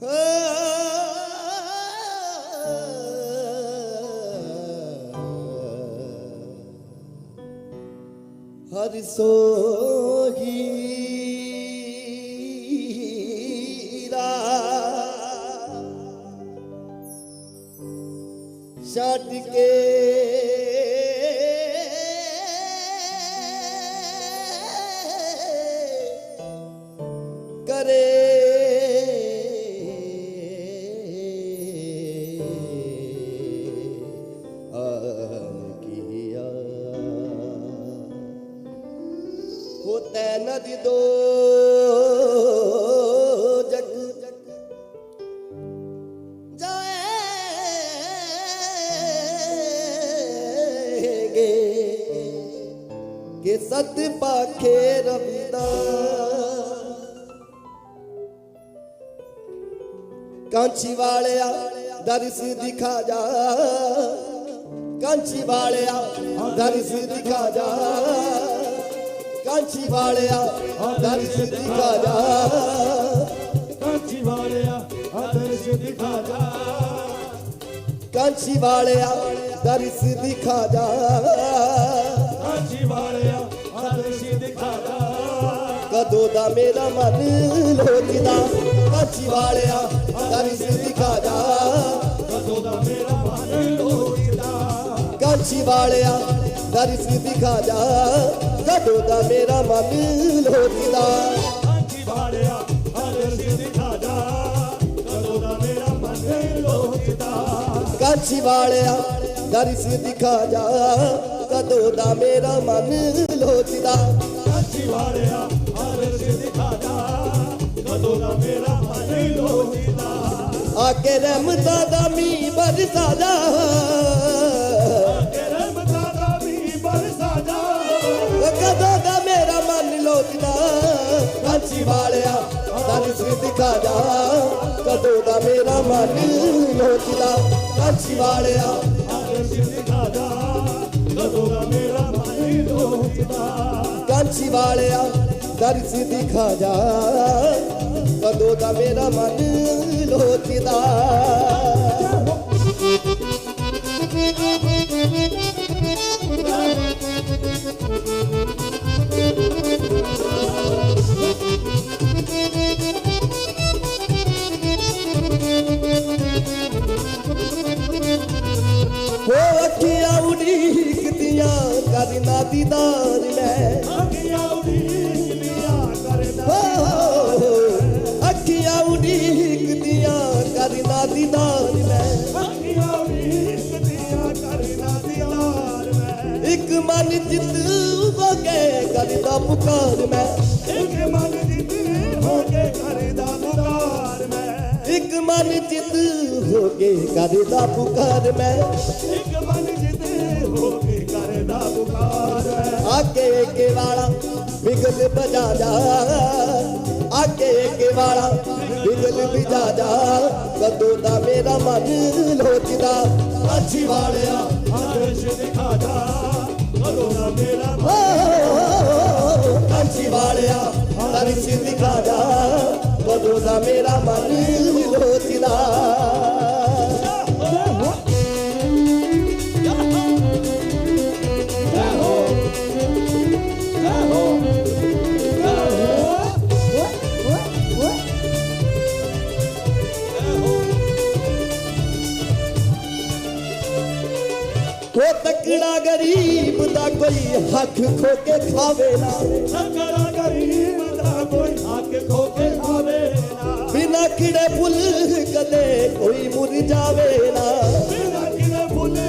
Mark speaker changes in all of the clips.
Speaker 1: ਹਰਿ ਸੋ ਕਿ ਸਤ ਪਾਖੇ ਰਬਿਦਾ ਕਾਂਚੀ ਵਾਲਿਆ ਦਰਸ ਦਿਖਾ ਜਾ। ਕਾਂਚੀ ਵਾਲਿਆ ਦਰਸ ਦਿਖਾ ਜਾ। ਕਾਂਚੀ ਵਾਲਿਆ ਦਰਸ ਦਿਖਾ ਜਾ।
Speaker 2: ਕਾਂਚੀ ਵਾਲਿਆ ਆਦਰਸ਼ ਦਿਖਾ ਜਾ।
Speaker 1: ਕਾਂਚੀ ਵਾਲਿਆ ਦਰਸ ਦਿਖਾ ਜਾ।
Speaker 2: ਕਾਂਚੀ ਵਾਲਿਆ
Speaker 1: ਕਦੋਂ ਦਾ ਮੇਰਾ ਮਨ ਲੋਚਦਾ ਕਾਂਚੀ ਵਾਲਿਆ ਦਰਸ ਦਿਖਾ ਜਾ।
Speaker 2: ਕਦੋਂ ਦਾ ਮੇਰਾ ਮਨ ਲੋਚਦਾ
Speaker 1: ਕਾਂਚੀ ਵਾਲਿਆ ਦਰਸ ਦਿਖਾ ਜਾ। ਕਦੋਂ ਦਾ ਮੇਰਾ ਮਨ ਲੋਚਦਾ
Speaker 2: ਕਾਂਚੀ ਵਾਲਿਆ ਆਦਰਸ਼ ਦਿਖਾ ਜਾ। ਕਦੋਂ ਦਾ ਮੇਰਾ ਮਨ ਲੋਚਦਾ
Speaker 1: ਕਾਂਚੀ ਵਾਲਿਆ ਦਰਸ ਦਿਖਾ ਜਾ। ਕਦੋਂ ਦਾ ਮੇਰਾ ਮਨ ਲੋਚਦਾ
Speaker 2: ਕਾਂਚੀ ਵਾਲਿਆ
Speaker 1: ਆਕੇ ਰਹਿਮਤਾਂ ਦਾ ਮੀਂਹ ਬਰਸਾ ਜਾ
Speaker 2: ਕਰਮਤਾ ਦਾ ਵੀ ਬਰਸਾ ਜਾ
Speaker 1: ਕਦੋਂ ਦਾ ਮੇਰਾ ਮਨ ਲੋਚਦਾ ਕਾਂਚੀ ਵਾਲਿਆ ਦਰਸ ਦਿਖਾ ਜਾ ਕਦੋਂ ਦਾ ਮੇਰਾ ਮਨ ਲੋਚਦਾ ਕਾਂਚੀ ਵਾਲਿਆ
Speaker 2: ਆਦਰਸ਼ ਦਿਖਾ ਜਾ ਕਦੋਂ ਦਾ ਮੇਰਾ ਮਨ ਲੋਚਦਾ
Speaker 1: ਕਾਂਚੀ ਵਾਲਿਆ ਦਰਸ ਦਿਖਾ ਜਾ। ਕਦੋਂ ਦਾ ਮੇਰਾ ਮਨ ਲੋਚਦਾ। ਹੋ ਅੱਖੀਆਂ ਉਡੀਕਦੀਆਂ ਕਰਨਾ ਦੀਦਾਰ ਲੈ। ਮਨ ਜਿੱਤ ਹੋ ਕੇ ਕਰਦਾ ਪੁਕਾਰ ਮੈਂ।
Speaker 2: ਇੱਕ ਮਨ ਜਿੱਤ ਹੋ ਕੇ ਕਰਦਾ ਪੁਕਾਰ ਮੈਂ।
Speaker 1: ਇੱਕ ਮਨ ਜਿੱਤ ਹੋ ਕੇ ਕਰਦਾ ਪੁਕਾਰ ਮੈਂ।
Speaker 2: ਇੱਕ ਮਨ ਜਿੱਤ ਹੋ ਕੇ ਕਰਦਾ ਪੁਕਾਰ ਮੈਂ।
Speaker 1: ਆਕੇ ਕੇ ਵਾਲਾ ਬਿਗਲ ਬਜਾ ਜਾ। ਆਕੇ ਕੇ ਵਾਲਾ ਬਿਗਲ ਬਜਾ ਜਾ। ਕਦੋਂ ਦਾ ਮੇਰਾ ਮਨ ਲੋਚਦਾ। ਅੱਛੀ ਵਾਲਿਆ
Speaker 2: ਆਦਰਸ਼ ਦਿਖਾ ਜਾ। ਕਦੋਂ ਦਾ ਮੇਰਾ
Speaker 1: ਅੱਛੀ ਵਾਲਿਆ ਦਰਸ਼ ਦਿਖਾ ਜਾ ਕਦੋਂ ਦਾ ਮੇਰਾ ਮਨ ਲੋਚਦਾ ਉਹ ਤਕੜਾ ਗਰੀਬ ਕੋਈ ਹੱਕ ਖੋ ਕੇ ਖਾਵੇ ਨਾ।
Speaker 2: ਸਕਰਾ ਗਰੀਬ ਦਾ ਕੋਈ ਹੱਕ ਖੋ ਕੇ ਖਾਵੇ ਨਾ
Speaker 1: ਬਿਨਾ ਕਿੜੇ ਫੁੱਲ ਕਦੇ ਕੋਈ ਮੁਰਝਾਵੇ ਨਾ।
Speaker 2: ਬਿਨਾ ਕਿਨੇ ਫੁੱਲੇ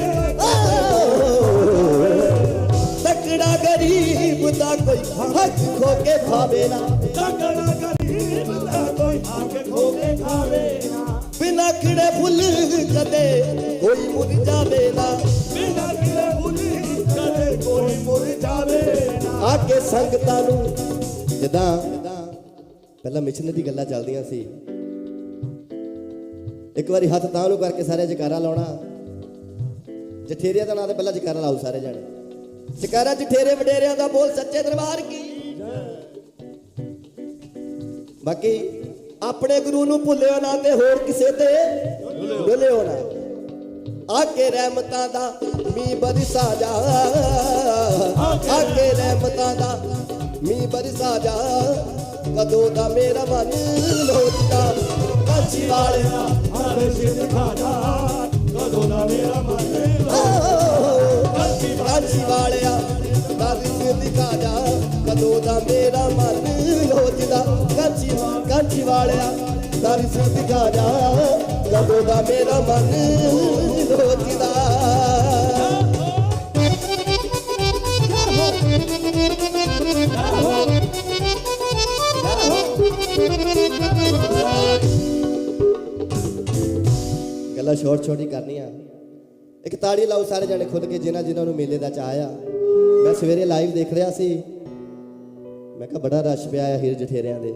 Speaker 1: ਤਕੜਾ ਗਰੀਬ ਦਾ ਕੋਈ ਹੱਕ ਖੋ ਕੇ ਖਾਵੇ ਨਾ।
Speaker 2: ਸਕਰਾ ਗਰੀਬ ਦਾ ਕੋਈ ਹੱਕ ਖੋ ਕੇ ਖਾਵੇ ਨਾ
Speaker 1: ਬਿਨਾ ਕਿੜੇ ਫੁੱਲ ਕਦੇ ਕੋਈ ਮੁਰਝਾਵੇ ਨਾ। ਆ ਕੇ ਸੰਗਤਾਂ ਨੂੰ ਜਦਾਂ ਪਹਿਲਾਂ ਮਿਸ਼ਨਰੀ ਗੱਲਾਂ ਚੱਲਦੀਆਂ ਸੀ। ਇੱਕ ਵਾਰੀ ਹੱਥ ਤਾਂ ਨੂੰ ਕਰਕੇ ਸਾਰੇ ਜਕਾਰਾ ਲਾਉਣਾ। ਜਠੇਰਿਆਂ ਦਾ ਨਾਂ ਤੇ ਪਹਿਲਾਂ ਜਕਾਰਾ ਲਾਓ ਸਾਰੇ ਜਾਣੇ। ਜਕਾਰਾ ਜਠੇਰੇ ਵਡੇਰਿਆਂ ਦਾ ਬੋਲ ਸੱਚੇ ਦਰਬਾਰ ਕੀ? ਬਾਕੀ ਆਪਣੇ ਗੁਰੂ ਨੂੰ ਭੁੱਲਿਓ ਨਾ ਤੇ ਹੋਰ ਕਿਸੇ ਤੇ ਭੁੱਲਿਓ ਨਾ। ਆਕੇ ਰਹਿਮਤਾਂ ਦਾ ਮੀ ਬਰਸਾ ਜਾ। ਆਕੇ ਰਹਿਮਤਾਂ ਦਾ ਮੀ ਬਰਸਾ ਜਾ। ਕਦੋਂ ਦਾ ਮੇਰਾ ਮਨ ਲੋਚਦਾ ਕਾਸ਼ੀ ਵਾਲਿਆ
Speaker 2: ਅਰਸ਼ ਦਿਖਾ ਜਾ। ਕਦੋਂ ਦਾ ਮੇਰਾ ਮਨ
Speaker 1: ਕਾਚੀ ਵਾਲਿਆ ਦਰਸ ਦਿਖਾ ਜਾ। ਕਦੋਂ ਦਾ ਮੇਰਾ ਮਨ ਲੋਚਦਾ ਕਾਚੀ ਕਾਚੀ ਵਾਲਿਆ ਦਰਸ ਦਿਖਾ ਜਾ। ਕਦੋਂ ਦਾ ਮੇਰਾ ਮਨ ਲੋਚਦਾ ਗੱਲਾਂ ਛੋਟ ਸ਼ਾਰਟ ਹੀ ਕਰਨੀਆਂ। ਇੱਕ ਤਾੜੀ ਲਾਓ ਸਾਰੇ ਜਣੇ ਖੁੱਲ ਕੇ, ਜਿਨ੍ਹਾਂ ਜਿਨ੍ਹਾਂ ਨੂੰ ਮੇਲੇ ਦਾ ਚਾਹ ਆ। ਮੈਂ ਸਵੇਰੇ ਲਾਈਵ ਦੇਖ ਰਿਹਾ ਸੀ। ਮੈਂ ਕਿਹਾ ਬੜਾ ਰਸ਼ ਪਿਆ ਆ ਹੀਰ ਜਠੇਰਿਆਂ ਦੇ।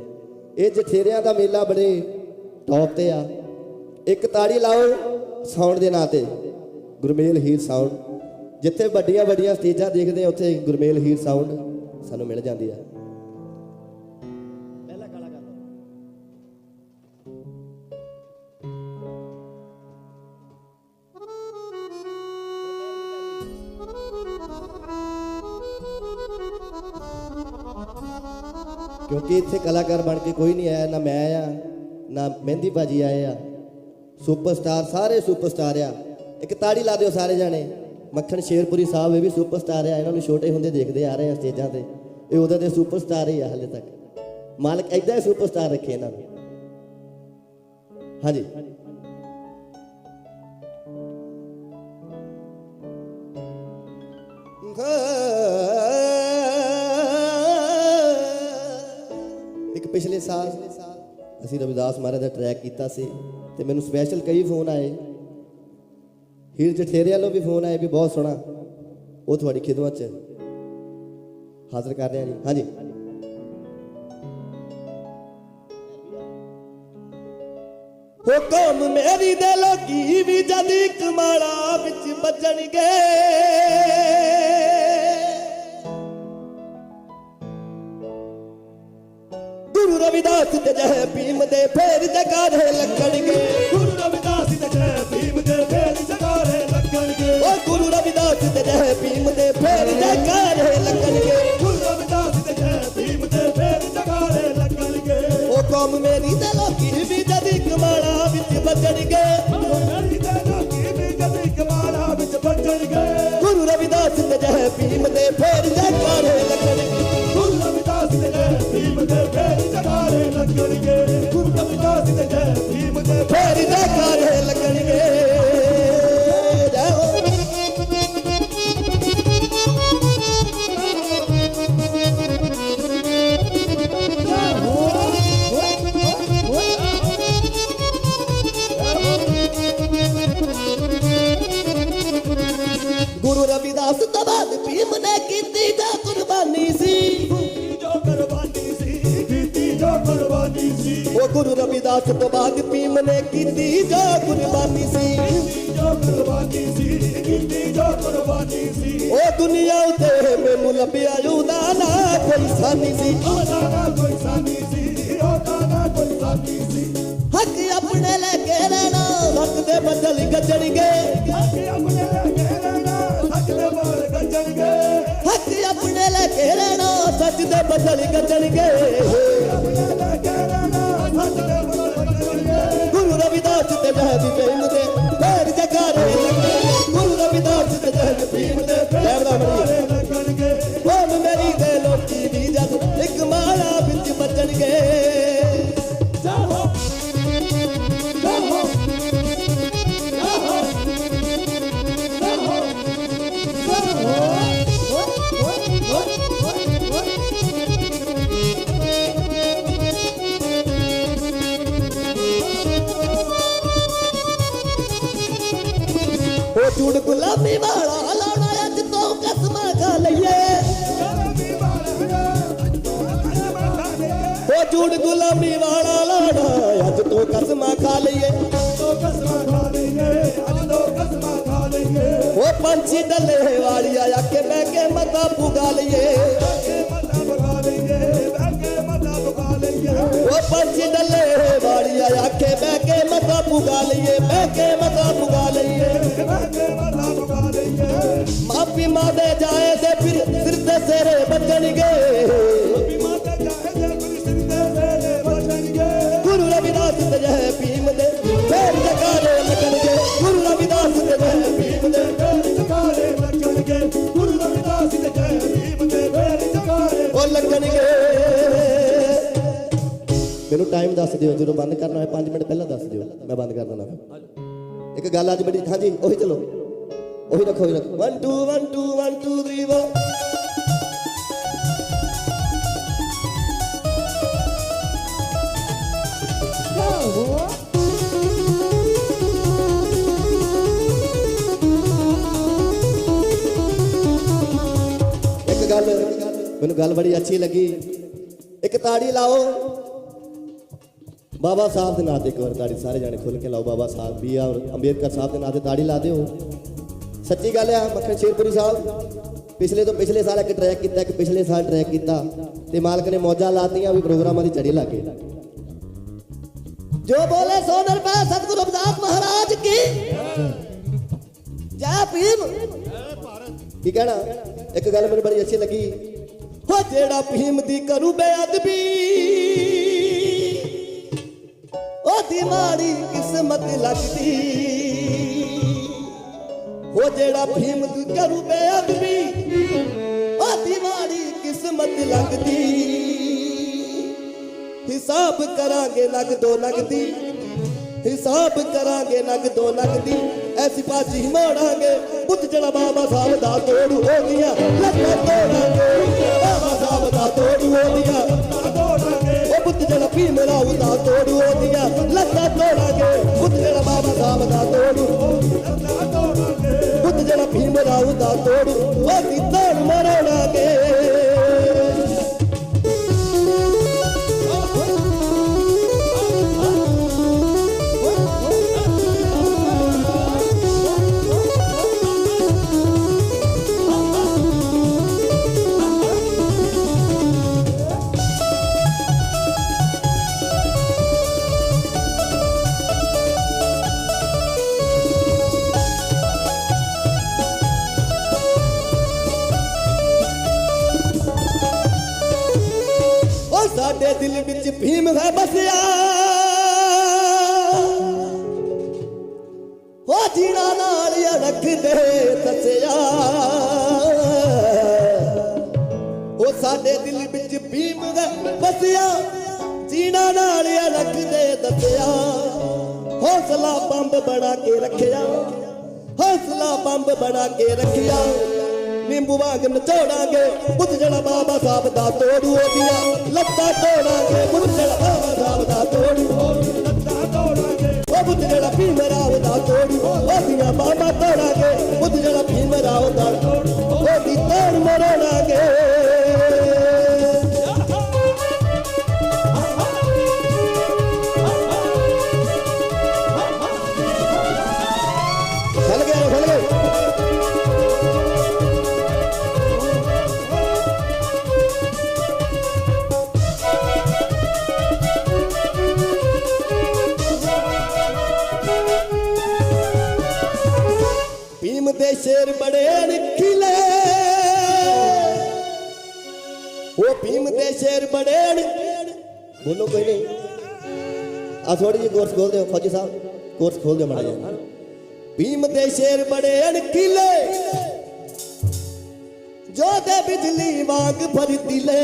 Speaker 1: ਇਹ ਜਠੇਰਿਆਂ ਦਾ ਮੇਲਾ ਬੜੇ ਟੌਪ ਤੇ ਆ। ਇੱਕ ਤਾੜੀ ਲਾਓ ਸਾਊਂਡ ਦੇ ਨਾਂ ਤੇ। ਗੁਰਮੇਲ ਹੀਰ ਸਾਊਂਡ ਜਿੱਥੇ ਵੱਡੀਆਂ ਵੱਡੀਆਂ ਸਟੇਜਾਂ ਦੇਖਦੇ ਆ ਉੱਥੇ ਗੁਰਮੇਲ ਹੀਰ ਸਾਊਂਡ ਸਾਨੂੰ ਮਿਲ ਜਾਂਦੀ ਆ। ਕਿਉਂਕਿ ਇੱਥੇ ਕਲਾਕਾਰ ਬਣ ਕੇ ਕੋਈ ਨਹੀਂ ਆਇਆ, ਨਾ ਮੈਂ ਆਇਆ, ਨਾ ਮਹਿੰਦੀ ਭਾਜੀ ਆਏ ਆ। ਸੁਪਰਸਟਾਰ, ਸਾਰੇ ਸੁਪਰਸਟਾਰ ਆ। ਇੱਕ ਤਾੜੀ ਲਾ ਦਿਓ ਸਾਰੇ ਜਾਣੇ। ਮੱਖਣ ਸ਼ੇਰਪੁਰੀ ਸਾਹਿਬ, ਇਹ ਵੀ ਸੁਪਰਸਟਾਰ ਆ। ਇਹਨਾਂ ਨੂੰ ਛੋਟੇ ਹੁੰਦੇ ਦੇਖਦੇ ਆ ਰਹੇ ਆ ਸਟੇਜਾਂ ਤੇ। ਇਹ ਉਹਦੇ ਦੇ ਸੁਪਰਸਟਾਰ ਹੀ ਆ ਹਲੇ ਤੱਕ। ਮਾਲਕ ਐਦਾਂ ਹੀ ਸੁਪਰਸਟਾਰ ਰੱਖੇ ਇਹਨਾਂ ਨੂੰ। ਹਾਂਜੀ। ਇੱਕ ਪਿਛਲੇ ਸਾਲ ਅਸੀਂ ਰਵਿਦਾਸ ਮਹਾਰਾਜ ਦਾ ਟਰੈਕ ਕੀਤਾ ਸੀ ਤੇ ਮੈਨੂੰ ਸਪੈਸ਼ਲ ਕਈ ਫੋਨ ਆਏ। ਹੀਰ ਜਠੇਰੇ ਵੱਲੋਂ ਵੀ ਫੋਨ ਆਏ ਵੀ ਬਹੁਤ ਸੋਹਣਾ। ਉਹ ਤੁਹਾਡੀ ਖਿਦਮਤ ਚ ਹਾਜ਼ਰ ਕਰ ਰਹੇ ਹਾਂ ਜੀ। ਹਾਂਜੀ। ਹੁਕਮ ਮੇਰੀ ਦੇ ਲੋਕੀ ਵੀ ਜਦ ਕਮਾਲਾ ਵਿੱਚ ਵੱਜਣਗੇ। ਰਵਿਦਾਸ ਤੇ ਜਹ ਭੀਮ ਦੇ ਫੇਰ ਜਗਾਰੇ ਲੱਗਣਗੇ।
Speaker 2: ਗੁਰੂ ਰਵਿਦਾਸ ਤੇ ਜੈ ਭੀਮ ਦੇ ਫੇਰ ਜਗਾਰੇ ਲੱਗਣਗੇ।
Speaker 1: ਓ ਗੁਰੂ ਰਵਿਦਾਸ ਤੇ ਜਹ ਭੀਮ ਦੇ ਫੇਰ ਜਗਾਰੇ ਲੱਗਣਗੇ।
Speaker 2: ਗੁਰੂ ਰਵਿਦਾਸ ਤੇ ਜੈ ਭੀਮ ਦੇ ਫੇਰ ਜਗਾਰੇ ਲੱਗਣਗੇ।
Speaker 1: ਓ ਕੌਮ ਮੇਰੀ ਤੇ ਲੋਕੀ ਵੀ ਜਦ ਕਮਾਲਾ ਵਿੱਚ ਵੱਜਣਗੇ।
Speaker 2: ਮੇਰੀ ਤੇ ਲੋਕੀ ਵੀ ਜਦ ਕਮਾਲਾ ਵਿੱਚ ਵੱਜਣਗੇ।
Speaker 1: ਗੁਰੂ ਰਵਿਦਾਸ ਤੇ ਜਹ ਭੀਮ ਦੇ ਫੇਰ ਜਗਾਰੇ ਲੱਗਣਗੇ।
Speaker 2: ਦੇ ਫੇਰ ਜਗਾਰੇ ਲੱਗਣਗੇ। ਗੁਰੂ ਰਵਿਦਾਸ ਤੇ ਜੈ ਭੀਮ ਦੇ
Speaker 1: ਫੇਰ ਜਗਾਰੇ ਲੱਗਣਗੇ। ਰਵਿਦਾਸ ਤੋਂ ਬਾਅਦ ਭੀਮ ਨੇ ਕੀਤੀ ਜਾ ਕੁਰਬਾਨੀ ਸੀ।
Speaker 2: ਕੀਤੀ ਜੋ ਕੁਰਬਾਨੀ ਸੀ।
Speaker 1: ਕੀਤੀ ਜੋ ਕੁਰਬਾਨੀ ਸੀ ਉਹ ਦੁਨੀਆ ਉਤੇ ਮੈਨੂੰ ਲੱਭਿਆ ਉਹਦਾ ਨਾ ਕੋਈ ਸਾਨੀ ਸੀ।
Speaker 2: ਉਹਦਾ ਨਾ ਕੋਈ ਸਾਨੀ ਸੀ ਉਹਦਾ ਨਾ ਕੋਈ ਸਾਨੀ ਸੀ।
Speaker 1: ਹੱਕ ਆਪਣੇ ਲੈ ਕੇ ਰਹਿਣਾ ਹੱਕ ਦੇ ਬਦਲ ਗੱਜਣਗੇ।
Speaker 2: ਅੱਗੇ ਆਪਣੇ ਲੈ ਕੇ ਰਹਿਣਾ ਸੱਚ ਦੇ ਬੋਲ ਗੱਜਣਗੇ।
Speaker 1: ਹੱਕ ਆਪਣੇ ਲੈ ਕੇ ਰਹਿਣਾ ਸੱਚ ਦੇ ਬਦਲ ਗੱਜਣਗੇ। ਗੁਰੂ ਰਵਿਦਾਸ ਤੇ ਜਹਦ ਭੀਮ ਦੇ ਫੇਰ ਜਗਾਰੇ ਉਹ ਝੂੜ ਗੁਲਾਮੀ ਵਾਲਾ ਲਾਉਣਾ ਅੱਜ ਤੋਂ ਕਸਮਾਂ ਖਾ ਲਈਏ। ਉਹ ਚੂੜ ਗੁਲਾਬੀ ਵਾਲਾ ਲਾਉਣਾ ਅੱਜ ਤੋਂ ਕਸਮਾਂ ਖਾ ਲਈਏ। ਉਹ ਪੰਛੀ ਡੱਲੇ ਵਾਲੀ ਆ ਕੇ ਬਹਿ ਕੇ ਮਤਾ ਪੁਗਾ ਲਈਏ। ਉਹ ਪੰਛੀ ਡੱਲੇ ਜਾ ਆਖੇ ਬਹਿ ਕੇ ਮਤਾ ਪੁਗਾ ਲਈਏ, ਬਹਿ ਕੇ ਮਤਾ ਪੁਗਾ ਲਈਏ।
Speaker 2: ਕੇ ਮੱਲਾ
Speaker 1: ਮਾਦੇ ਜਾਏ ਤੇ ਫਿਰ ਸਿਰ ਤੇ ਸੇਰੇ ਬਚਣਗੇ ਮੈਨੂੰ ਟਾਈਮ ਦੱਸ ਦਿਓ, ਜਦੋਂ ਬੰਦ ਕਰਨਾ ਹੋਏ 5 ਮਿੰਟ ਪਹਿਲਾਂ ਦੱਸ ਦਿਓ, ਮੈਂ ਬੰਦ ਕਰ ਦੇਣਾ ਇੱਕ ਗੱਲ ਅੱਜ ਬੜੀ, ਹਾਂਜੀ, ਉਹੀ ਚਲੋ। ਉਹੀ ਰੱਖੋ ਉਹੀ ਰੱਖੋ। 1 2 1 2 1 2 3 4 ਇੱਕ ਗੱਲ, ਮੈਨੂੰ ਗੱਲ ਬੜੀ ਅੱਛੀ ਲੱਗੀ। ਇੱਕ ਤਾੜੀ ਲਾਓ। ਬਾਬਾ ਸਾਹਿਬ ਦੇ ਨਾਂ ਤੇ ਇੱਕ ਵਾਰ ਤਾੜੀ ਸਾਰੇ ਜਾਣੇ ਖੁੱਲ ਕੇ ਲਾਓ, ਬਾਬਾ ਸਾਹਿਬ ਵੀ ਔਰ ਅੰਬੇਦਕਰ ਸਾਹਿਬ ਦੇ ਨਾਂ ਤੇ ਤਾੜੀ ਲਾ ਦਿਓ। ਸੱਚੀ ਗੱਲ ਆ, ਮੱਖਣ ਸ਼ੇਰਪੁਰੀ ਸਾਹਿਬ, ਪਿਛਲੇ ਤੋਂ ਪਿਛਲੇ ਸਾਲ ਇੱਕ ਟਰੈਕ ਕੀਤਾ, ਇੱਕ ਪਿਛਲੇ ਸਾਲ ਟਰੈਕ ਕੀਤਾ ਤੇ ਮਾਲਕ ਨੇ ਮੌਜਾਂ ਲਾਤੀਆਂ ਵੀ ਪ੍ਰੋਗਰਾਮਾਂ ਦੀ ਚੜੀ ਲਾ ਕੇ ਜੋ ਬੋਲੇ ਸੋ ਨਰਪੈ ਸਤਿਗੁਰੂ ਰਵਿਦਾਸ ਮਹਾਰਾਜ ਕੀ। ਜੈ ਭੀਮ। ਕੀ ਕਹਿਣਾ? ਇੱਕ ਗੱਲ ਮੈਨੂੰ ਬੜੀ ਅੱਛੀ ਲੱਗੀ। ਹੋ ਜਿਹੜਾ ਭੀਮ ਦੀ ਕਰੂ ਬੇਅਦਬੀ। ਉਹਦੀ ਮਾੜੀ ਕਿਸਮਤ ਲੱਗਦੀ। ਹੋ ਜਿਹੜਾ ਭੀਮ ਕਰੂ ਬੇਅਦਬੀ ਉਹਦੀ ਮਾੜੀ ਕਿਸਮਤ ਲੱਗਦੀ। ਹਿਸਾਬ ਕਰਾਂਗੇ ਨਗ ਦੋ ਨਗਦੀ, ਹਿਸਾਬ ਕਰਾਂਗੇ ਨਗ ਦੋ ਨਗਦੀ। ਐਸੀ ਬਾਜੀ ਮੋੜਾਂਗੇ ਪੁੱਤ ਜਣਾ ਬਾਬਾ ਸਾਹਿਬ ਦਾ ਤੋੜ ਹੋ ਗਿਆ। ਲੱਗਾ ਤੋੜਾਂਗੇ, ਬਾਬਾ ਸਾਹਿਬ ਦਾ ਤੋੜੂ ਹੋ ਗਿਆ। ਉਹ ਪੁੱਤ ਜਣਾ ਪੀ ਮੇਰਾ ਉਹਦਾ ਤੋੜੂ ਹੋ ਗਿਆ ਲੱਗਾ ਤੋੜਾਂਗੇ। ਪੁੱਤ ਜਣਾ ਬਾਬਾ ਸਾਹਿਬ ਦਾ ਤੋੜੂ। ਪੁੱਤ ਜਣਾ ਪੀ ਮੇਰਾ ਤੋੜੂ। ਉਹਦੀ ਹੌਸਲਾ ਬੰਬ ਬਣਾ ਕੇ ਰੱਖਿਆ। ਹੌਸਲਾ ਬੰਬ ਬਣਾ ਕੇ ਰੱਖਿਆ। ਨਿੰਬੂ ਵਾਂਗ ਨਚੋੜਾਂਗੇ ਬੁੱਧ ਜਣਾ ਬਾਬਾ ਸਾਹਿਬ ਦਾ ਤੋੜੂ ਉਹਦੀਆਂ। ਲੱਤਾਂ ਤੋੜਾਂਗੇ ਬੁੱਧ ਜਣਾ ਬਾਬਾ ਸਾਹਿਬ ਦਾ ਤੋੜੂ ਉਹ ਬੁੱਧ ਜਣਾ ਭੀਮ ਰਾਵ ਦਾ ਤੋੜੂ ਉਹਦੀਆਂ ਬਾਬਾ ਤੋੜਾਂਗੇ। ਬੁੱਧ ਜਣਾ ਭੀਮ ਰਾਵ ਦਾ ਤੋੜੂ ਉਹਦੀ ਤੋੜ ਮਰੋੜਾਂਗੇ। ਸ਼ੇਰ ਬੜੇ ਨਖਿਲੇ। ਉਹ ਭੀਮ ਦੇ ਸ਼ੇਰ ਬੜੇ ਬੋਲੋ ਕੋਈ ਨਹੀਂ। ਆ ਥੋੜੀ ਜਿਹੀ ਕੋਰਸ ਖੋਲ ਦਿਓ, ਫੌਜੀ ਸਾਹਿਬ। ਕੋਰਸ ਖੋਲ ਦਿਓ ਮਾੜਾ ਜਿਹਾ। ਭੀਮ ਦੇ ਸ਼ੇਰ ਬੜੇ ਅਣਖੀਲੇ ਜੋ ਦੇ ਬਿਜਲੀ ਵਾਂਗ ਫਰਤੀਲੇ।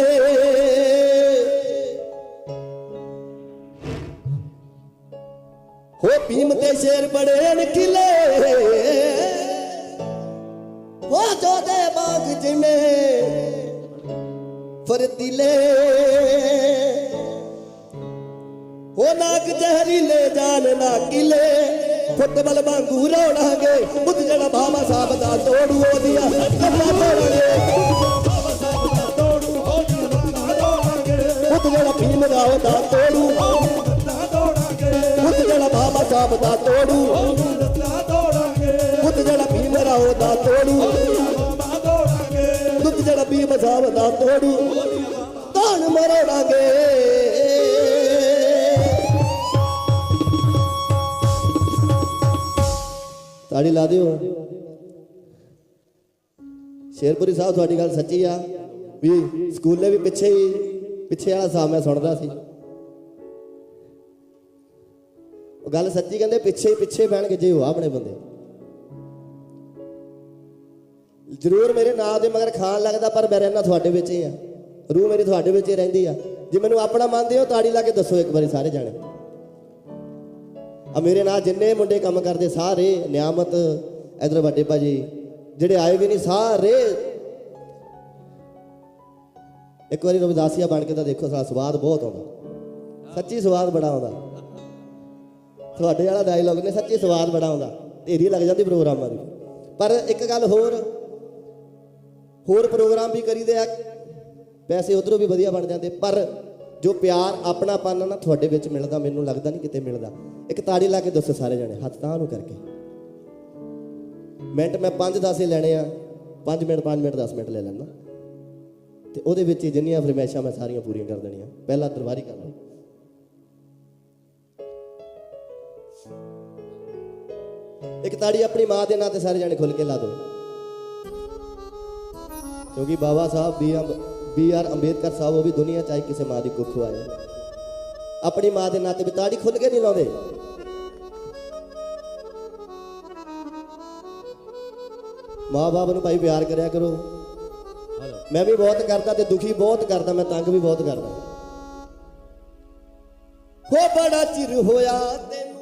Speaker 1: ਹੋ ਭੀਮ ਦੇ ਸ਼ੇਰ ਬੜੇ ਅਣਖੀਲੇ ਹੋ ਜੋ ਬਾਗ ਜਿਵੇਂ ਫਰਤੀਲੇ ਹੋ ਨਾਗ ਜ਼ਹਿਰੀਲੇ ਜਾਨ ਨਾ ਕਿਲੇ, ਫੁੱਟਬਲ ਵਾਂਗੂ ਰੋੜਾਂਗੇ ਬੁੱਧ ਜਣਾ ਬਾਬਾ ਸਾਹਿਬ ਦਾ ਤੋੜੂ ਉਹਦੀਆਂ ਲੱਤਾਂ ਤੋੜਾਂਗੇ। ਬੁੱਧ ਜਣਾ ਭੀਮ ਰਾਓ ਦਾ ਤੋੜੂ। ਬੁੱਧ ਜਣਾ ਬਾਬਾ ਸਾਹਿਬ ਦਾ ਤੋੜੂ। ਬੁੱਧ ਜਣਾ ਭੀਮ ਰਾਓ ਦਾ ਮੋੜੀ ਤਾਣ ਮਰੋੜਾਂਗੇ ਤਾੜੀ ਲਾ ਦਿਓ। ਸ਼ੇਰਪੁਰੀ ਸਾਹਿਬ, ਤੁਹਾਡੀ ਗੱਲ ਸੱਚੀ ਆ ਵੀ ਸਕੂਲੇ ਵੀ ਪਿੱਛੇ ਹੀ, ਪਿੱਛੇ ਵਾਲਾ ਸਾਹ ਮੈਂ ਸੁਣਦਾ ਸੀ। ਉਹ ਗੱਲ ਸੱਚੀ ਕਹਿੰਦੇ ਪਿੱਛੇ ਹੀ, ਪਿੱਛੇ ਬਹਿਣ ਗਏ ਜੇ ਉਹ ਆਪਣੇ ਬੰਦੇ। ਜ਼ਰੂਰ ਮੇਰੇ ਨਾਂ ਦੇ ਮਗਰ ਖਾਣ ਲੱਗਦਾ, ਪਰ ਮੈਂ ਰਹਿਣਾ ਤੁਹਾਡੇ ਵਿੱਚ ਹੀ ਆ। ਰੂਹ ਮੇਰੀ ਤੁਹਾਡੇ ਵਿੱਚ ਹੀ ਰਹਿੰਦੀ ਆ। ਜੇ ਮੈਨੂੰ ਆਪਣਾ ਮੰਨਦੇ ਹੋ, ਤਾੜੀ ਲਾ ਕੇ ਦੱਸੋ ਇੱਕ ਵਾਰੀ ਸਾਰੇ ਜਾਣੇ। ਆ ਮੇਰੇ ਨਾਲ ਜਿੰਨੇ ਮੁੰਡੇ ਕੰਮ ਕਰਦੇ, ਸਾਰੇ ਨਿਆਮਤ, ਇਧਰ ਵੱਡੇ ਭਾਜੀ, ਜਿਹੜੇ ਆਏ ਵੀ ਨਹੀਂ, ਸਾਰੇ। ਇੱਕ ਵਾਰੀ ਰਵਿਦਾਸੀਆ ਬਣ ਕੇ ਤਾਂ ਦੇਖੋ, ਸਾਡਾ ਸਵਾਦ ਬਹੁਤ ਆਉਂਦਾ। ਸੱਚੀ ਸਵਾਦ ਬੜਾ ਆਉਂਦਾ। ਤੁਹਾਡੇ ਵਾਲਾ ਡਾਇਲੌਗ ਨੇ ਸੱਚੀ ਸਵਾਦ ਬੜਾ ਆਉਂਦਾ। ਢੇਰੀ ਲੱਗ ਜਾਂਦੀ ਪ੍ਰੋਗਰਾਮਾਂ ਦੀ। ਪਰ ਇੱਕ ਗੱਲ ਹੋਰ ਹੋਰ ਪ੍ਰੋਗਰਾਮ ਵੀ ਕਰੀਦੇ ਆ। ਪੈਸੇ ਉਧਰੋਂ ਵੀ ਵਧੀਆ ਬਣ ਜਾਂਦੇ, ਪਰ ਜੋ ਪਿਆਰ, ਆਪਣਾਪਨ ਨਾ, ਤੁਹਾਡੇ ਵਿੱਚ ਮਿਲਦਾ, ਮੈਨੂੰ ਲੱਗਦਾ ਨਹੀਂ ਕਿਤੇ ਮਿਲਦਾ। ਇੱਕ ਤਾੜੀ ਲਾ ਕੇ ਦੱਸੋ ਸਾਰੇ ਜਣੇ, ਹੱਥ ਤਾਂ ਨੂੰ ਕਰਕੇ। ਮਿੰਟ ਮੈਂ 5-10 ਹੀ ਲੈਣੇ ਆ। 5 ਮਿੰਟ 5 ਮਿੰਟ 10 ਮਿੰਟ ਲੈ ਲੈਣਾ ਤੇ ਉਹਦੇ ਵਿੱਚ ਜਿੰਨੀਆਂ ਫਰਮਾਇਸ਼ਾਂ ਮੈਂ ਸਾਰੀਆਂ ਪੂਰੀਆਂ ਕਰ ਦੇਣੀਆਂ। ਪਹਿਲਾ ਦਰਬਾਰੀ ਕਰ ਲਓ ਇੱਕ ਤਾੜੀ ਆਪਣੀ ਮਾਂ ਦੇ ਨਾਂ ਤੇ ਸਾਰੇ ਜਣੇ ਖੁੱਲ ਕੇ ਲਾ ਦਿਓ। ਕਿਉਂਕਿ Baba Sahib B B R Ambedkar Sahib ਉਹ ਵੀ ਦੁਨੀਆ ਚਾਹੇ ਕਿਸੇ ਮਾਂ ਦੀ ਕੁੱਖ ਆਏ ਆਪਣੀ ਮਾਂ ਦੇ ਨਾਂ ਤੇ ਵੀ ਤਾੜੀ ਖੁੱਲ ਕੇ ਨਹੀਂ ਲਾਉਂਦੇ ਮਾਂ-ਬਾਪ ਨੂੰ ਭਾਈ ਪਿਆਰ ਕਰਿਆ ਕਰੋ ਮੈਂ ਵੀ ਬਹੁਤ ਕਰਦਾ ਤੇ ਦੁਖੀ ਬਹੁਤ ਕਰਦਾ ਮੈਂ ਤੰਗ ਵੀ ਬਹੁਤ ਕਰਦਾ ਹੋ ਬੜਾ ਚਿਰ ਹੋਇਆ ਤੈਨੂੰ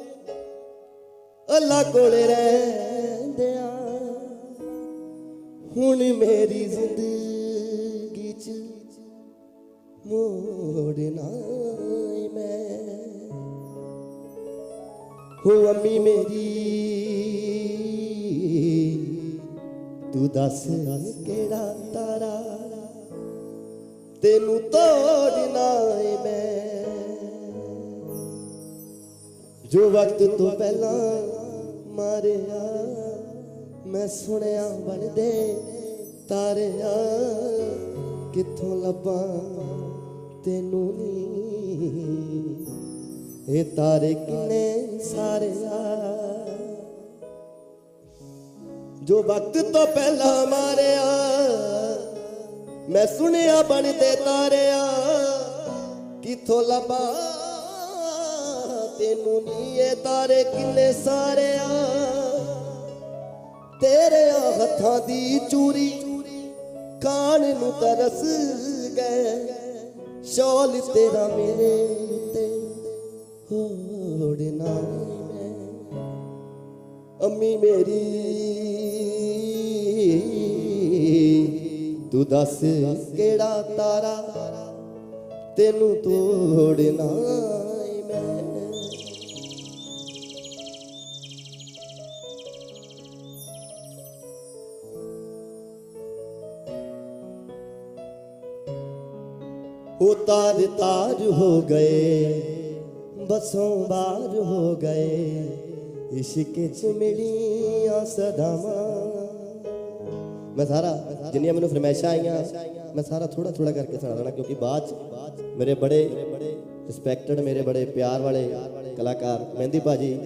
Speaker 1: ਅੱਲਾ ਕੋਲੇ ਰਹਿੰਦਿਆਂ ਹੁਣ ਮੇਰੀ ਜ਼ਿੰਦਗੀ ਚ ਮੋੜਨਾ ਮੈਂ। ਹੋ ਅੰਮੀ ਮੇਰੀ, ਤੂੰ ਦੱਸ ਕਿਹੜਾ ਤਾਰਾ? ਤੈਨੂੰ ਤੋੜਨਾ ਮੈਂ। ਜੋ ਵਕਤ ਤੋਂ ਪਹਿਲਾਂ ਮਾਰਿਆ ਮੈਂ ਸੁਣਿਆ ਬਣਦੇ ਤਾਰਿਆਂ, ਕਿੱਥੋਂ ਲੱਭਾਂ ਤੈਨੂੰ ਨੀ? ਇਹ ਤਾਰੇ ਕਿੰਨੇ ਸਾਰਿਆ? ਜੋ ਵਕਤ ਤੋਂ ਪਹਿਲਾਂ ਮਾਰਿਆ, ਮੈਂ ਸੁਣਿਆ ਬਣਦੇ ਤਾਰਿਆਂ, ਕਿੱਥੋਂ ਲੱਭਾਂ ਤੈਨੂੰ ਨੀ? ਇਹ ਤਾਰੇ ਕਿੰਨੇ ਸਾਰਿਆ? ਤੇਰੇ ਹੱਥਾਂ ਦੀ ਚੂਰੀ ਕਾਨ ਨੂੰ ਤਰਸ ਗਏ। ਸ਼ੌਲ ਤੇਰਾ ਮੇਰੇ ਤੇ ਹੋੜਨਾ ਮੈਂ। ਅੰਮੀ ਮੇਰੀ, ਤੂੰ ਦੱਸ ਕਿਹੜਾ ਤਾਰਾ? ਤੈਨੂੰ ਤੋੜਨਾ ਉਹ ਤਾਰ ਹੋ ਗਏ, ਬਸੋਂ ਬਾਰ ਹੋ ਗਏ। ਇਸ਼ਕ ਚ ਮਿਲੀਆਂ ਸਦਾਵਾਂ। ਮੈਂ ਸਾਰਾ, ਜਿੰਨੀਆਂ ਮੈਨੂੰ ਫਰਮਾਇਸ਼ਾਂ ਆਈਆਂ, ਮੈਂ ਸਾਰਾ ਥੋੜਾ ਥੋੜਾ ਕਰਕੇ ਸੁਣਾ ਦੇਣਾ, ਕਿਉਂਕਿ ਬਾਅਦ ਚ ਮੇਰੇ ਬੜੇ ਰਿਸਪੈਕਟਡ ਮੇਰੇ ਬੜੇ ਪਿਆਰ ਵਾਲੇ ਕਲਾਕਾਰ Mehndi Bhaji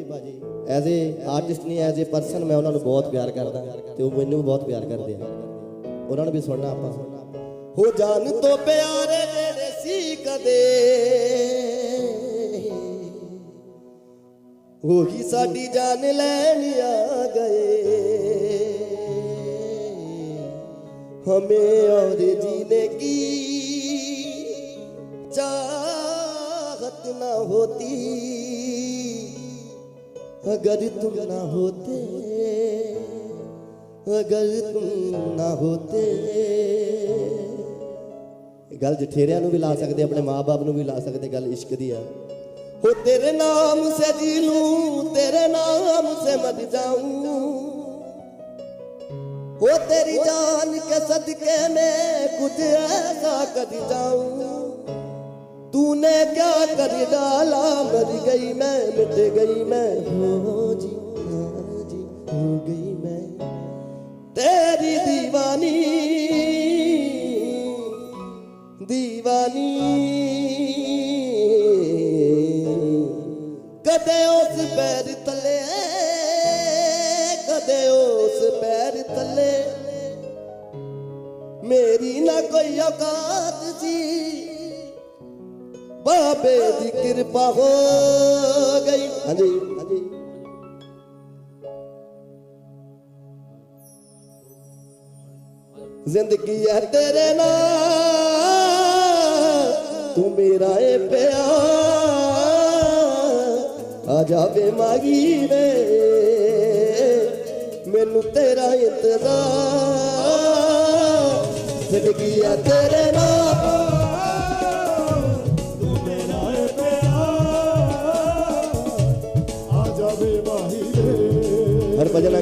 Speaker 1: as a artist ਨਹੀਂ ਐਜ਼ ਏ ਪਰਸਨ ਮੈਂ ਉਹਨਾਂ ਨੂੰ ਬਹੁਤ ਪਿਆਰ ਕਰਦਾ ਤੇ ਉਹ ਮੈਨੂੰ ਵੀ ਬਹੁਤ ਪਿਆਰ ਕਰਦੇ ਆ। ਉਹਨਾਂ ਨੂੰ ਵੀ ਸੁਣਨਾ ਆਪਾਂ। ਹੋ ਜਾਨ ਤੋਂ ਪਿਆਰੇ ਸੀ ਕਦੇ ਉਹੀ ਸਾਡੀ ਜਾਨ ਲੈਣ ਆ ਗਏ। ਹਮੇ ਔਰ ਜੀਨੇ ਕੀ ਚਾਹਤ ਨਾ ਹੋਤੀ, ਅਗਰ ਤੂੰ ਨਾ ਹੋਤੇ, ਅਗਰ ਤੂੰ ਨਾ ਹੋਤੇ। ਇਹ ਗੱਲ ਜਠੇਰਿਆਂ ਨੂੰ ਵੀ ਲਾ ਸਕਦੇ, ਆਪਣੇ ਮਾਪੇ ਨੂੰ ਵੀ ਲਾ ਸਕਦੇ, ਗੱਲ ਇਸ਼ਕ ਦੀ ਆ। ਉਹ ਤੇਰੇ ਨਾਮ ਸੇ ਜੀ ਲੂੰ ਤੇਰੇ ਨਾਮ ਸੇ ਮਰ ਜਾਉਂ। ਹੋ ਤੇਰੀ ਜਾਨ ਕੇ ਸਦਕੇ ਮੈਂ ਕੁਝ ਐਸਾ ਕਰ ਜਾਉਂ। ਤੂਨੇ ਕਿਆ ਕਰ ਡਾਲਾ, ਮਰ ਗਈ ਮੈਂ, ਮਿਟ ਗਈ ਮੈਂ। ਹੋ ਹੋ ਜੀ, ਹੋ ਗਈ ਮੈਂ। ਤੇਰੀ دیਵਾਨੀ دیਵਾਨੀ ਕਦੇ ਉਸ ਪੈਰ ਥੱਲੇ, ਕਦੇ ਉਸ ਪੈਰ ਥੱਲੇ। ਮੇਰੀ ਨਾ ਕੋਈ ਔਕਾਤ ਸੀ। ਬਾਬੇ ਦੀ ਕਿਰਪਾ ਹੋ ਗਈ। ਹਾਂਜੀ। ਜ਼ਿੰਦਗੀ ਹੈ ਤੇਰੇ ਨਾਲ। ਤੂੰ ਮੇਰਾ ਏ ਪਿਆਰ। ਆ ਜਾਵੇ ਮਾਗੀ ਵੇ। ਮੈਨੂੰ ਤੇਰਾ ਇੰਤਜ਼ਾਰ। ਜ਼ਿੰਦਗੀ ਹੈ ਤੇਰੇ ਨਾਲ।
Speaker 2: ਤੂੰ ਮੇਰਾ ਏ ਪਿਆਰ ਆ ਜਾਵੇ ਮਾਹੀ ਵੇ।
Speaker 1: ਹਰ ਭਜਨ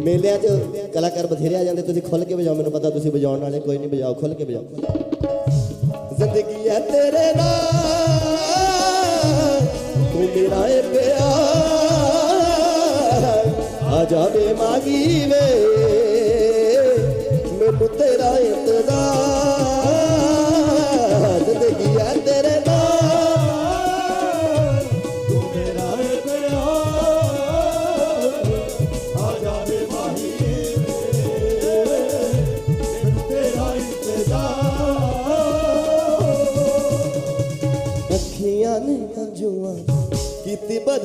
Speaker 1: ਮੇਲਿਆਂ 'ਚ ਕਲਾਕਾਰ ਬਥੇਰੇ ਆ ਜਾਂਦੇ, ਤੁਸੀਂ ਖੁੱਲ ਕੇ ਵਜਾਓ, ਮੈਨੂੰ ਪਤਾ ਤੁਸੀਂ ਵਜਾਉਣ ਵਾਲੇ, ਕੋਈ ਨਹੀਂ, ਵਜਾਓ ਖੁੱਲ ਕੇ ਵਜਾਓ। ਜ਼ਿੰਦਗੀ ਹੈ ਤੇਰੇ ਨਾਲ, ਤੂੰ ਮੇਰਾ ਏ ਪਿਆਰ। ਆ ਜਾਵੇ ਮਾਗੀ ਵੇ, ਮੈਨੂੰ ਤੇਰਾ ਇੰਤਜ਼ਾਰ।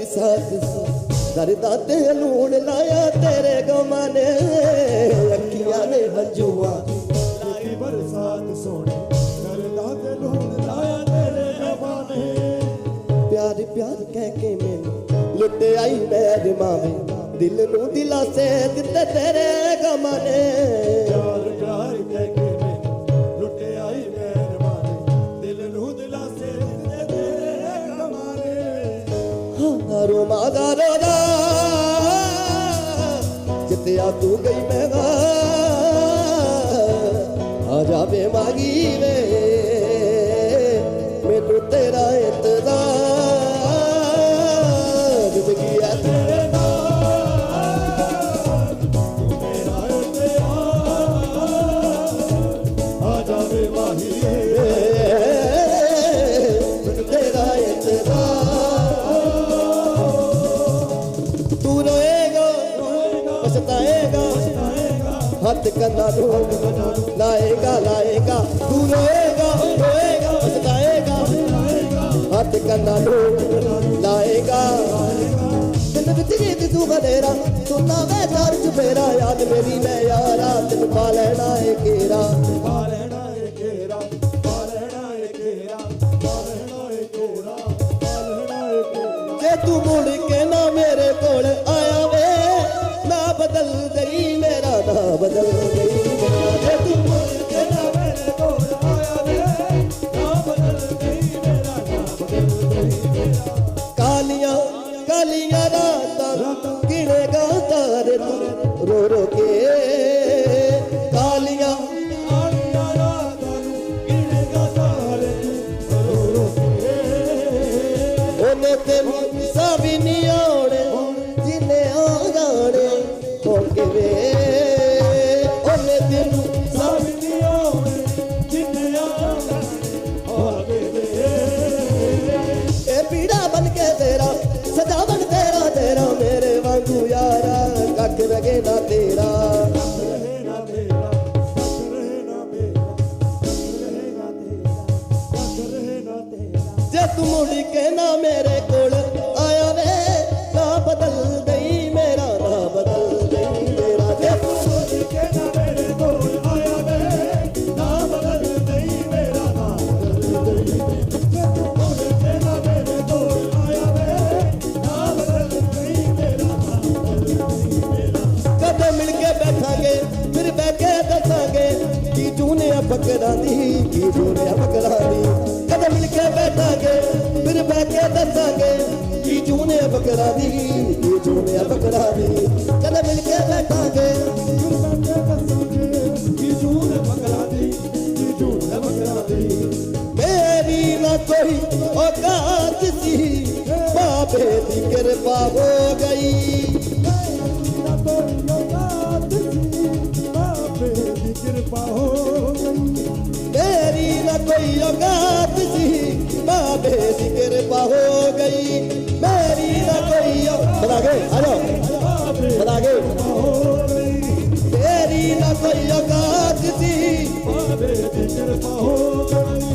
Speaker 1: ਕੀਤੀ ਬਰਸਾਤ ਦਰਦਾਂ ਤੇ ਲੂਣ ਲਾਇਆ ਤੇਰੇ ਗਮਾਂ ਨੇ। ਅੱਖੀਆਂ ਨੇ ਹੰਝੂਆਂ
Speaker 2: ਲਾਈ ਬਰਸਾਤ ਸੋਹਣੀ ਕਰਦਾ ਤੇ ਲੂਣ ਲਾਇਆ ਤੇਰੇ ਜਮਾਨੇ
Speaker 1: ਪਿਆਰ ਪਿਆਰ ਕਹਿ ਕੇ ਮੈਨੂੰ ਲੁੱਟ ਆਈ ਮੇਰੇ ਮਾਵੇ। ਦਿਲ ਨੂੰ ਦਿਲਾਸੇ ਦਿੱਤੇ ਤੇਰੇ ਗਮਾਂ ਨੇ।
Speaker 2: ਕਮਾਲੇ
Speaker 1: ਰੋਮਾ ਦਾ ਰੋਦਾ ਤੂੰ ਗਈ ਮੈਂ ਆ ਜਾਵੇ ਮਾਗੀ ਵੇ ਮੈਨੂੰ ਤੇਰਾ ਇੰਤਜ਼ਾਰ। ਹੱਥ ਕੰਨਾਂ ਨੂੰ ਲਾਏਗਾ ਲਾਏਗਾ, ਤੂੰ ਰੋਏਗਾ ਰੋਏਗਾ, ਪਛਤਾਏਗਾ। ਹੱਥ ਕੰਨਾਂ ਨੂੰ ਲਾਏਗਾ। ਵਿੱਚ ਗੀਤ ਤੂੰ ਬਨੇਰਾ ਸੁਣਨਾ ਵੇ ਚਾਰ ਚੁਫੇਰਾ, ਯਾਦ ਮੇਰੀ ਮੈਂ ਯਾਰਾ ਤੈਨੂੰ ਪਾ ਲੈਣਾ ਏ ਕੇਰਾ ਕਾਲੀਆਂ ਕਾਲੀਆਂ ਰਾਤਾਂ ਗਿਣੇਗਾ ਤਾਰੇ ਤੂੰ ਰੋ ਰੋ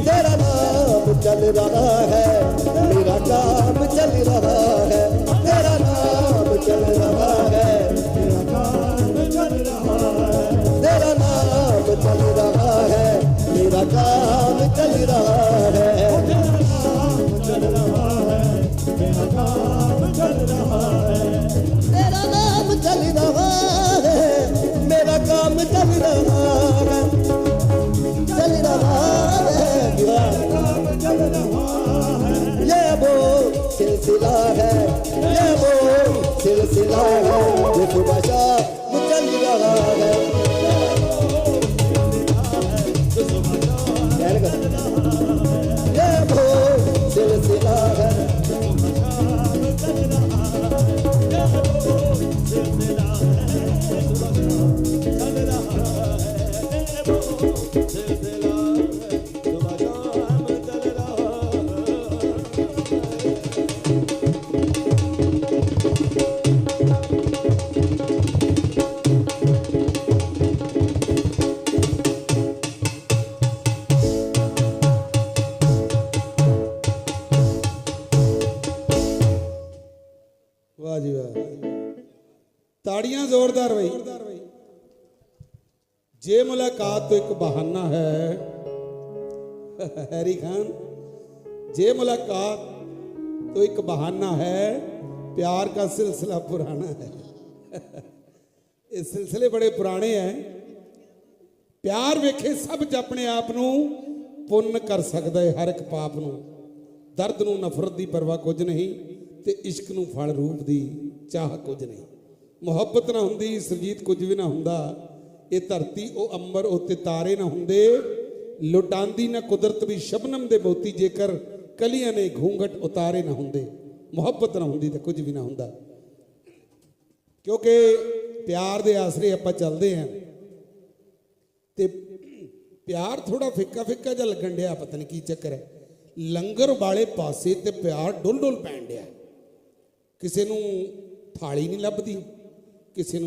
Speaker 1: ਤੇਰਾ ਨਾਮ ਚੱਲ
Speaker 2: ਰਹਾ
Speaker 1: ਹੈ।
Speaker 3: know ਜੇ ਮੁਲਾਕਾਤ ਤੋਂ ਇੱਕ ਬਹਾਨਾ ਹੈ ਹੈਰੀ ਖਾਨ ਜੇ ਮੁਲਾਕਾਤ तो एक बहाना है प्यार का सिलसिला पुराना है ਇਹ ਸਿਲਸਿਲੇ ਬੜੇ ਪੁਰਾਣੇ ਹੈ ਪਿਆਰ ਵੇਖੇ ਸਭ ਚ ਆਪਣੇ ਆਪ ਨੂੰ ਪੁੰਨ ਕਰ ਸਕਦਾ ਹੈ ਹਰ ਇੱਕ ਪਾਪ ਨੂੰ ਦਰਦ ਨੂੰ ਨਫ਼ਰਤ ਦੀ ਪਰਵਾਹ ਕੁਝ ਨਹੀਂ ਤੇ ਇਸ਼ਕ ਨੂੰ ਫਲ ਰੂਪ ਦੀ ਚਾਹ ਕੁਝ ਨਹੀਂ ਮੁਹੱਬਤ ਨਾ ਹੁੰਦੀ ਸਰਜੀਤ ਕੁਝ ਵੀ ਨਾ ਹੁੰਦਾ ਇਹ ਧਰਤੀ, ਉਹ ਅੰਬਰ ਉੱਤੇ ਤਾਰੇ ਨਾ ਹੁੰਦੇ। ਲੁਟਾਂਦੀ ਨਾ ਕੁਦਰਤ ਵੀ ਸ਼ਬਨਮ ਦੇ ਮੋਤੀ ਜੇਕਰ ਕਲੀਆਂ ਨੇ ਘੂੰਘਟ ਉਤਾਰੇ ਨਾ ਹੁੰਦੇ। ਮੁਹੱਬਤ ਨਾ ਹੁੰਦੀ ਤਾਂ ਕੁਝ ਵੀ ਨਾ ਹੁੰਦਾ। ਕਿਉਂਕਿ ਪਿਆਰ ਦੇ ਆਸਰੇ ਆਪਾਂ ਚੱਲਦੇ ਆਂ। ਤੇ ਪਿਆਰ ਥੋੜਾ ਫਿੱਕਾ ਫਿੱਕਾ ਜਿਹਾ ਲੱਗਣ ਡਿਆ, ਪਤਾ ਨਹੀਂ ਕੀ ਚੱਕਰ ਹੈ। ਲੰਗਰ ਵਾਲੇ ਪਾਸੇ ਤੇ ਪਿਆਰ ਡੁੱਲ ਡੁੱਲ ਪੈਣ ਡਿਆ। ਕਿਸੇ ਨੂੰ ਥਾਲੀ ਨਹੀਂ ਲੱਭਦੀ, ਕਿਸੇ ਨੂੰ